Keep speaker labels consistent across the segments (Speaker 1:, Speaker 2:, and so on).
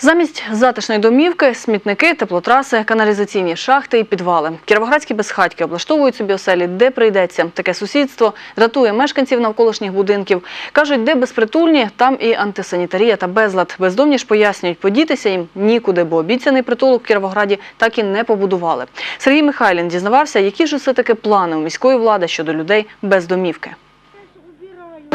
Speaker 1: Замість затишної домівки, смітники, теплотраси, каналізаційні шахти і підвали. Кіровоградські безхатьки облаштовують собі оселі, де прийдеться. Таке сусідство дратує мешканців навколишніх будинків. Кажуть, де безпритульні, там і антисанітарія та безлад. Бездомні ж пояснюють, подітися їм нікуди, бо обіцяний притулок в Кіровограді так і не побудували. Сергій Михайлін дізнавався, які ж усе таки плани у міської влади щодо людей без домівки.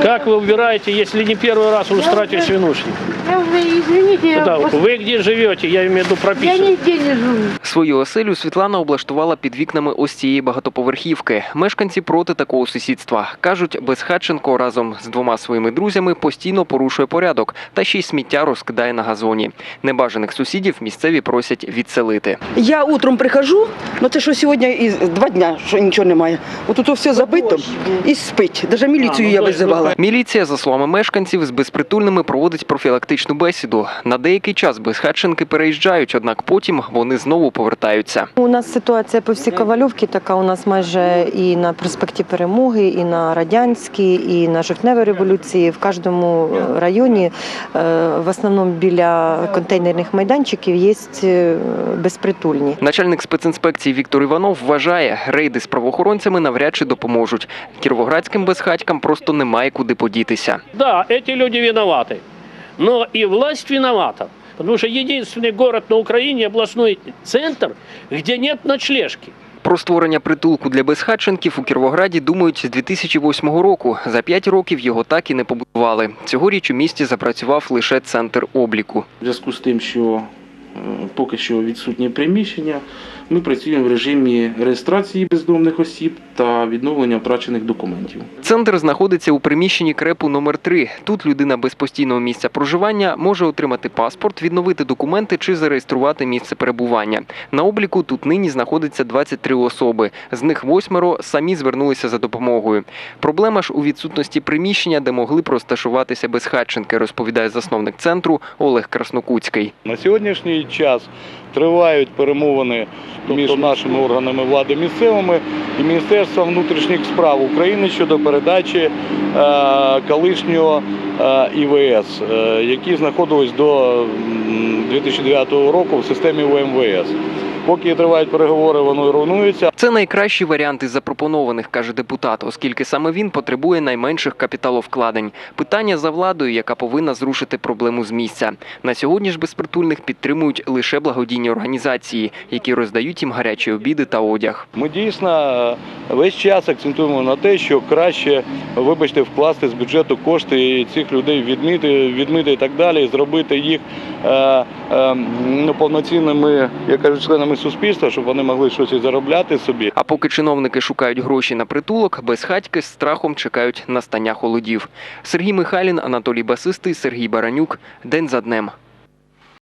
Speaker 2: Как вы убираете, если не первый раз вы устраиваете свинушник?
Speaker 3: Я уже, извините, я,
Speaker 2: Да,
Speaker 3: просто-
Speaker 2: вы где живете, я имею в виду
Speaker 3: я
Speaker 2: прописано.
Speaker 3: нигде не живу.
Speaker 4: Свою оселю Світлана облаштувала під вікнами ось цієї багатоповерхівки. Мешканці проти такого сусідства. Кажуть, Безхатченко разом з двома своїми друзями постійно порушує порядок та ще й сміття розкидає на газоні. Небажаних сусідів місцеві просять відселити.
Speaker 5: Я утром прихожу, ну це що сьогодні і два дня, що нічого немає. От тут все забито і спить. Навіть міліцію
Speaker 2: А, ну,
Speaker 5: я
Speaker 2: то есть
Speaker 5: визивала.
Speaker 4: Міліція, за словами мешканців, з безпритульними проводить профілактичну бесіду. На деякий час безхатченки переїжджають, однак потім вони знову повертаються.
Speaker 6: У нас ситуація по всій Ковальовці така. У нас майже і на проспекті Перемоги, і на Радянській, і на Жовтневій революції. В кожному е, районі, е, в основному біля контейнерних майданчиків, є е, безпритульні.
Speaker 4: Начальник спецінспекції Віктор Іванов вважає, рейди з правоохоронцями навряд чи допоможуть. Кіровоградським безхатькам просто немає куди подітися.
Speaker 2: Да, эти люди виноваты. Но и власть виновата. Потому что единственный город на Украине, областной центр, где нет ночлежки.
Speaker 4: Про створення притулку для безхатченків у Кіровограді думають з 2008 року. За п'ять років його так і не побудували. Цьогоріч у місті запрацював лише центр обліку.
Speaker 7: В зв'язку з тим, що е, поки що відсутнє приміщення, ми працюємо в режимі реєстрації бездомних осіб та відновлення втрачених документів.
Speaker 4: Центр знаходиться у приміщенні крепу номер 3 Тут людина без постійного місця проживання може отримати паспорт, відновити документи чи зареєструвати місце перебування. На обліку тут нині знаходиться 23 особи. З них восьмеро самі звернулися за допомогою. Проблема ж у відсутності приміщення, де могли б розташуватися безхатченки, розповідає засновник центру Олег Краснокутський.
Speaker 8: На сьогоднішній час тривають перемовини між нашими органами влади місцевими і Міністерством внутрішніх справ України щодо передачі е, колишнього е, ІВС, е, які знаходились до 2009 року в системі УМВС. Поки тривають переговори, воно руйнується.
Speaker 4: Це найкращий варіант із запропонованих, каже депутат, оскільки саме він потребує найменших капіталовкладень. Питання за владою, яка повинна зрушити проблему з місця. На сьогодні ж безпритульних підтримують лише благодійні організації, які роздають їм гарячі обіди та одяг.
Speaker 8: Ми дійсно весь час акцентуємо на те, що краще, вибачте, вкласти з бюджету кошти і цих людей відмити, відмити і так далі, і зробити їх е, е, ну, повноцінними, я кажу, членами суспільства, щоб вони могли щось заробляти собі.
Speaker 4: А поки чиновники шукають гроші на притулок, безхатьки з страхом чекають настання холодів. Сергій Михайлін, Анатолій Басистий, Сергій Баранюк. День за днем.